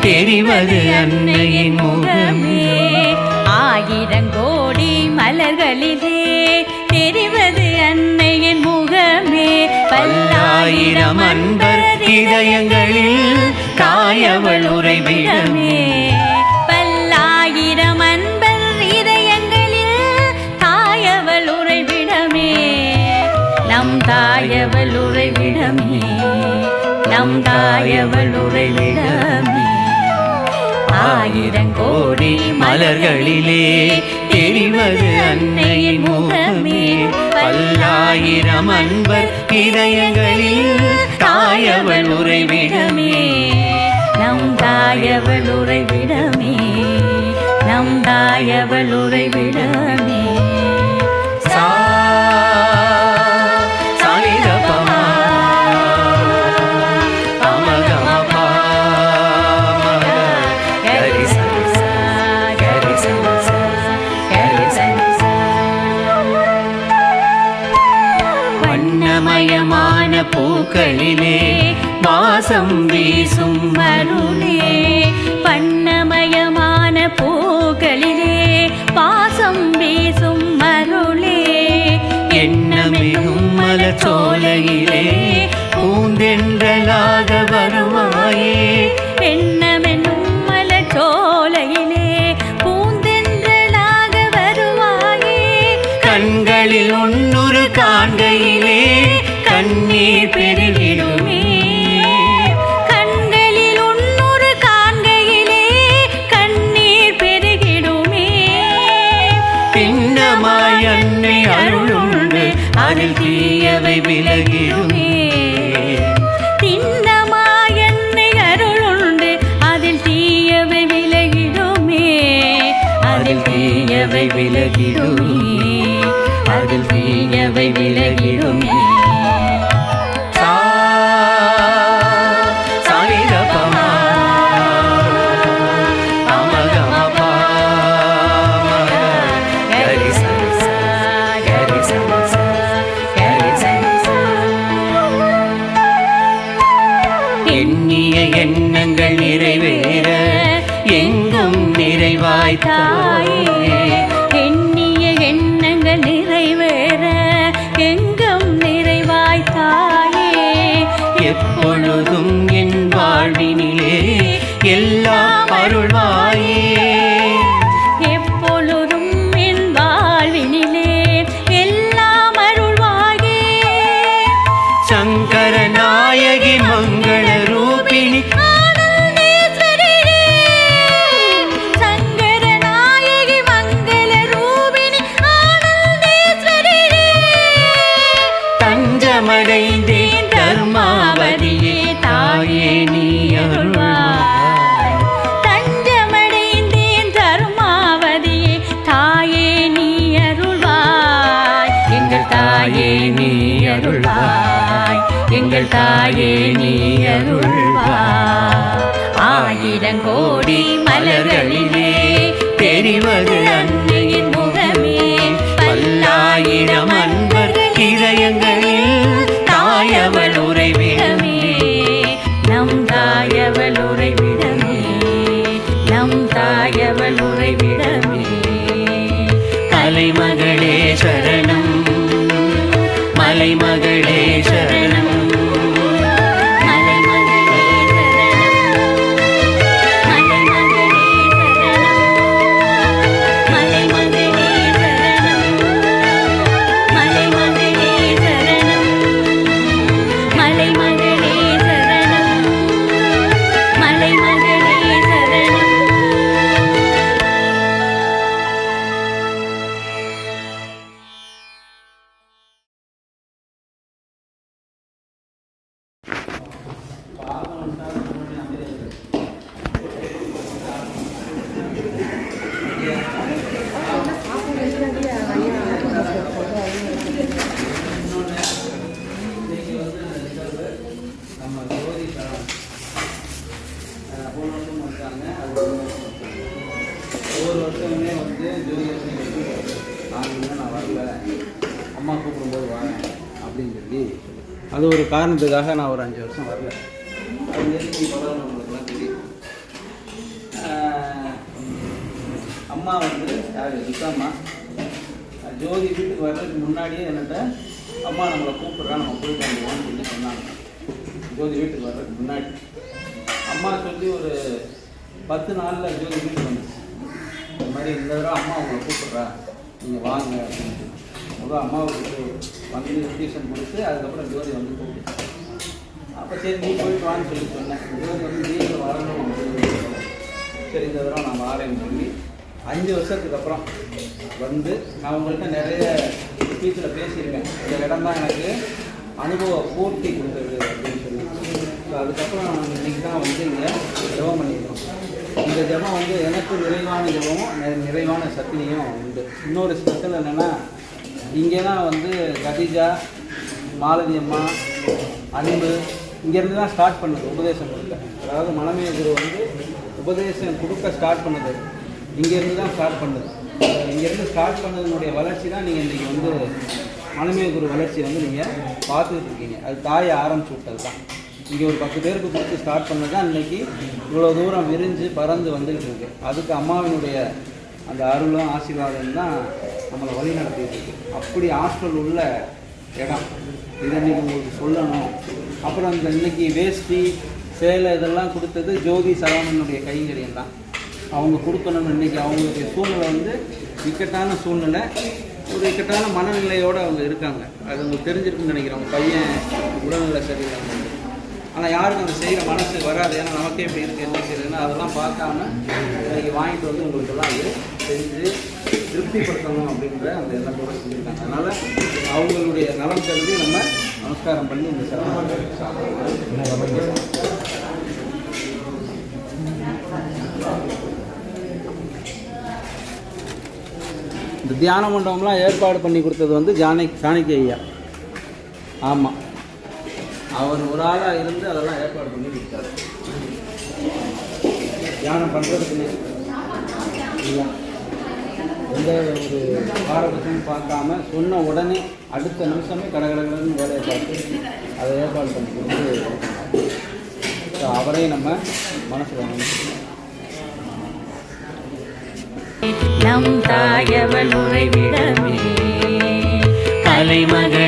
தெரிவது அன்னையின் முகமே. ஆயிரங்கோடி மலர்களிலே தெரிவது அன்னையின் முகமே. பல்லாயிரம் அன்பர் இதயங்களில் தாயவள் உறைவிடமே. பல்லாயிரம் அன்பர் இதயங்களில் தாயவள் உறைவிடமே. நம் தாயவள் உறைவிடமே. நம் தாயவள் ஆயிரம் கோடி மலர்களிலே தெரிவது அன்னையின் முகமே. பல்லாயிரம் அன்பர் இதயங்களில் தாயவள் உறைவிடமே. நம் தாயவள் உறைவிடமே. நம் தாயவள் உறைவிடமே. பூக்களிலே வாசம் வீசும் மருளே பண்ணமயமான பூக்களிலே பாசம் வீசும் மருளே. எண்ணமிகும் மலச்சோலையிலே பூந்தென்றலாக வருவாயே எண்ணமென்னும் மலச்சோலையிலே பூந்தென்றலாக வருவாயே கண்களில் ஒன்னொரு காண்கையிலே கண்ணீர் பெரிய பின்னமாய் அன்னை அருளுண்டு அதில் தீயவை விலகிடுமே. திண்ணமாய் என்னை அருளுண்டு அதில் தீயவை விலகிடுமே. அதில் தீயவை விலகிடுமே. அதில் தீயவை விலகிடுமே. எண்ணிய எண்ணங்கள் நிறைவேற எங்கும் நிறைவாய் தாயே. எண்ணிய எண்ணங்கள் நிறைவேற எங்கும் நிறைவாய் தாயே. எப்பொழுதும் என் வாழ்வினிலே எல்லாம் அருள்வாயே. எங்கள் தாயே நீ அருள்வா ஆயிரம் கோடி மலர்களிலே தெரிவது அன்னையின் முகமே. பல்லாயிரம் அன்னை அம்மா கூப்பிடும்போது வரேன் அப்படின்னு சொல்லி அது ஒரு காரணத்துக்காக நான் ஒரு அஞ்சு வருஷம் வரல. அது எதுக்கு வரணும் நம்மளுக்குலாம் தெரியும். அம்மா வந்து யார் துர்காம்மா ஜோதி வீட்டுக்கு வர்றதுக்கு முன்னாடியே என்னட்ட அம்மா நம்மளை கூப்பிட்றா நம்ம போயிட்டு வந்துடுவோம்னு சொல்லி சொன்னாங்க. ஜோதி வீட்டுக்கு வர்றதுக்கு முன்னாடி. அம்மா சொல்லி ஒரு பத்து நாளில் ஜோதி வீட்டுக்கு வந்துச்சு. இந்த மாதிரி இந்த தடவை அம்மா உங்களை கூப்பிட்றா நீங்கள் வாங்க அப்படின்னு சொல்லி. முதல் அம்மாவுக்கு வந்து இன்விடேஷன் கொடுத்து அதுக்கப்புறம் ஜோதி வந்து கூப்பிட்டு அப்போ சரி நீ போயிட்டு வான்னு சொல்லி சொன்னேன். ஜோதி வந்து வீட்டில் வரணும் அப்படின்னு சரி இந்த தடவை நான் வரேன்னு சொல்லி அஞ்சு வருஷத்துக்கு அப்புறம் வந்து நான் உங்கள்கிட்ட நிறைய ஸ்பீச்சில் பேசியிருக்கேன். இந்த இடம் தான் எனக்கு அனுபவ பூர்த்தி கொடுத்தது அப்படின்னு சொல்லி. ஸோ அதுக்கப்புறம் இன்னைக்கு தான் வந்து இங்கே ஜபம் பண்ணியிருக்கோம். இந்த ஜபம் வந்து எனக்கு நிறைவான ஜபமும் நிறைவான சக்தியும் உண்டு. இன்னொரு ஸ்பெஷல் என்னென்னா இங்கே தான் வந்து கதிஜா மாலதி அம்மா அன்பு இங்கேருந்து தான் ஸ்டார்ட் பண்ணுது உபதேசம் கொடுக்க. அதாவது மனமே குரு வந்து உபதேசம் கொடுக்க ஸ்டார்ட் பண்ணுது. இங்கேருந்து தான் ஸ்டார்ட் பண்ணுது. இங்கேருந்து ஸ்டார்ட் பண்ணதுனுடைய வளர்ச்சி தான் நீங்கள் இன்றைக்கி வந்து மனமே குரு வளர்ச்சியை வந்து நீங்கள் பார்த்துட்டு இருக்கீங்க. அது தாயை ஆரம்பிச்சு விட்டது தான் இங்கே ஒரு பத்து பேருக்கு கொடுத்து ஸ்டார்ட் பண்ணது தான் இன்றைக்கி இவ்வளோ தூரம் விரிஞ்சு பறந்து வந்துக்கிட்டு இருக்கு. அதுக்கு அம்மாவினுடைய அந்த அருளும் ஆசீர்வாதம் தான் நம்மளை வழி நடத்திட்டு இருக்கு. அப்படி ஹாஸ்டல் உள்ள இடம். இதை நீங்கள் உங்களுக்கு சொல்லணும். அப்புறம் இந்த இன்னைக்கு வேஷ்டி சேலை இதெல்லாம் கொடுத்தது ஜோதி சரவணனுடைய கைங்கரியம் தான். அவங்க கொடுக்கணும்னு இன்னைக்கு அவங்களுடைய சூழ்நிலை வந்து இக்கட்டான சூழ்நிலை. ஒரு இக்கட்டான மனநிலையோடு அவங்க இருக்காங்க. அது அவங்க தெரிஞ்சிருக்குன்னு நினைக்கிறேன். அவங்க பையன் உடல்நிலை சரியில்லாமல் ஆனால் யாருக்கும் அந்த செய்கிற மனசு வராது. ஏன்னா நமக்கே இப்படி இருக்குது என்ன செய்யறதுன்னு அதெல்லாம் பார்க்காம இன்னைக்கு வாங்கிட்டு வந்து உங்களுக்கெல்லாம் அது செஞ்சு திருப்திப்படுத்தணும் அப்படின்ற அந்த எண்ணத்தோடு செஞ்சுருக்காங்க. அதனால் அவங்களுடைய நலம் கருதி நம்ம நமஸ்காரம் பண்ணி இந்த சிரமத்தை இந்த தியான மண்டபம்லாம் ஏற்பாடு பண்ணி கொடுத்தது வந்து ஜானி சாணக்கிய ஐயா. ஆமாம் அவர் ஒரு ஆளாக இருந்து அதெல்லாம் ஏற்பாடு பண்ணி கொடுத்தாரு. தியானம் பண்ணுறதுக்குன்னு இல்லை எந்த ஒரு பாரபட்சமும் பார்க்காம சொன்ன உடனே அடுத்த நிமிஷமே கடகடகடன்னு வேலையை பார்த்து அதை ஏற்பாடு பண்ணி கொடுத்து ஸோ அவரே நம்ம மனசில் நம் தாயவன் உறைவிடமே. கலைமகள்